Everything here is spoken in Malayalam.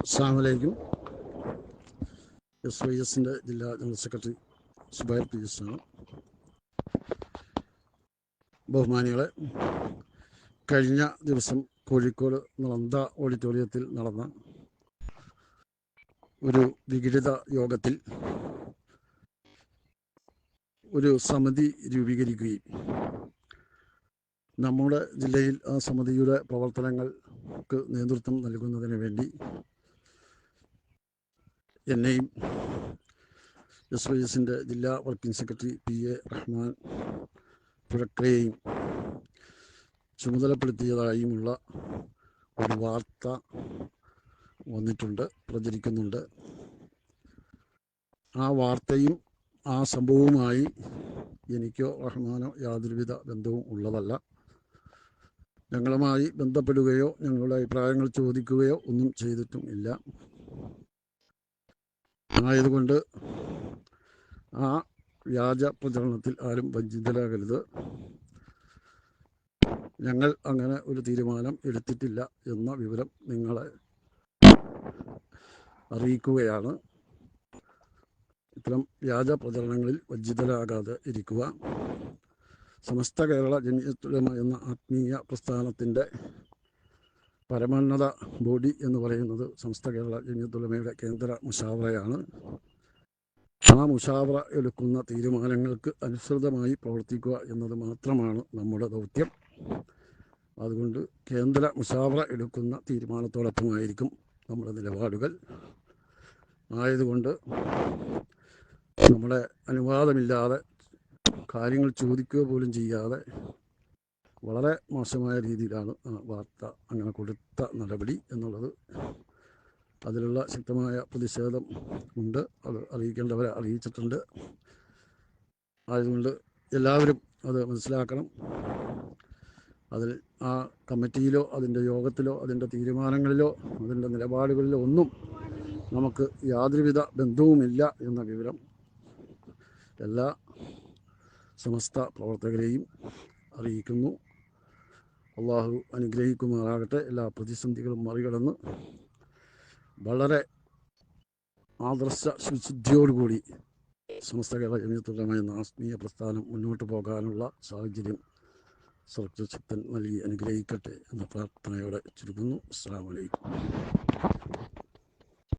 അസ്സാമലൈക്കും എസ് വൈ എസിന്റെ ജില്ലാ general secretary Zubair P S ആണ്. ബഹുമാനികളെ കഴിഞ്ഞ ദിവസം കോഴിക്കോട് നളന്ത ഓഡിറ്റോറിയത്തിൽ നടന്ന ഒരു വിഘടിത യോഗത്തിൽ ഒരു സമിതി രൂപീകരിക്കുകയും നമ്മുടെ ജില്ലയിൽ ആ സമിതിയുടെ പ്രവർത്തനങ്ങൾക്ക് നേതൃത്വം നൽകുന്നതിന് വേണ്ടി എന്നെയും എസ് വൈ എസിന്റെ ജില്ലാ working secretary P A Rahman പുഴക്കരെയും ചുമതലപ്പെടുത്തിയതായുമുള്ള ഒരു വാർത്ത വന്നിട്ടുണ്ട് പ്രചരിക്കുന്നുണ്ട്. ആ വാർത്തയും ആ സംഭവവുമായി എനിക്കോ റഹ്മാനോ യാതൊരുവിധ ബന്ധവും ഉള്ളതല്ല. ഞങ്ങളുമായി ബന്ധപ്പെടുകയോ ഞങ്ങളുടെ അഭിപ്രായങ്ങൾ ചോദിക്കുകയോ ഒന്നും ചെയ്തിട്ടും ഇല്ല. ആയതുകൊണ്ട് ആ വ്യാജ പ്രചരണത്തിൽ ആരും വഞ്ചിതരാകരുത്. ഞങ്ങൾ അങ്ങനെ ഒരു തീരുമാനം എടുത്തിട്ടില്ല എന്ന വിവരം നിങ്ങളെ അറിയിക്കുകയാണ്. ഇത്തരം വ്യാജ പ്രചരണങ്ങളിൽ വഞ്ചിതരാകാതെ ഇരിക്കുക. സമസ്ത കേരള ജമിയത്തുലമ എന്ന ആത്മീയ പ്രസ്ഥാനത്തിന്റെ പരമോന്നത ബോഡി എന്ന് പറയുന്നത് സംസ്ഥ കേരള ജമിയത്തുലമയുടെ കേന്ദ്ര മുഷാവറയാണ്. ആ മുഷാവറ എടുക്കുന്ന തീരുമാനങ്ങൾക്ക് അനുസൃതമായി പ്രവർത്തിക്കുക എന്നത് മാത്രമാണ് നമ്മുടെ ദൗത്യം. അതുകൊണ്ട് കേന്ദ്ര മുഷാവറ എടുക്കുന്ന തീരുമാനത്തോടൊപ്പമായിരിക്കും നമ്മുടെ നിലപാടുകൾ. ആയതുകൊണ്ട് നമ്മുടെ അനുവാദമില്ലാതെ കാര്യങ്ങൾ ചോദിക്കുക പോലും ചെയ്യാതെ വളരെ മോശമായ രീതിയിലാണ് വാർത്ത അങ്ങനെ കൊടുത്ത നടപടി എന്നുള്ളത്. അതിലുള്ള ശക്തമായ പ്രതിഷേധം ഉണ്ട് അത് അറിയിക്കേണ്ടവരെ അറിയിച്ചിട്ടുണ്ട്. ആയതുകൊണ്ട് എല്ലാവരും അത് മനസ്സിലാക്കണം. അതിൽ ആ കമ്മിറ്റിയിലോ അതിന്റെ യോഗത്തിലോ അതിന്റെ തീരുമാനങ്ങളിലോ അതിന്റെ നിലപാടുകളിലോ ഒന്നും നമുക്ക് യാതൊരുവിധ ബന്ധവുമില്ല എന്ന വിവരം എല്ലാ സമസ്ത പ്രവർത്തകരെയും അറിയിക്കുന്നു. അള്ളാഹു അനുഗ്രഹിക്കുമാറാകട്ടെ. എല്ലാ പ്രതിസന്ധികളും മറികടന്ന് വളരെ ആദർശ ശുശുദ്ധിയോടുകൂടി സമസ്ത കേരള ജമിയത്തുലമായ ആത്മീയ പ്രസ്ഥാനം മുന്നോട്ട് പോകാനുള്ള സാഹചര്യം സർക്കുശക്തൻ നൽകി അനുഗ്രഹിക്കട്ടെ എന്ന പ്രാർത്ഥനയോടെ ചുരുക്കുന്നു അസ്സാം വലൈക്കും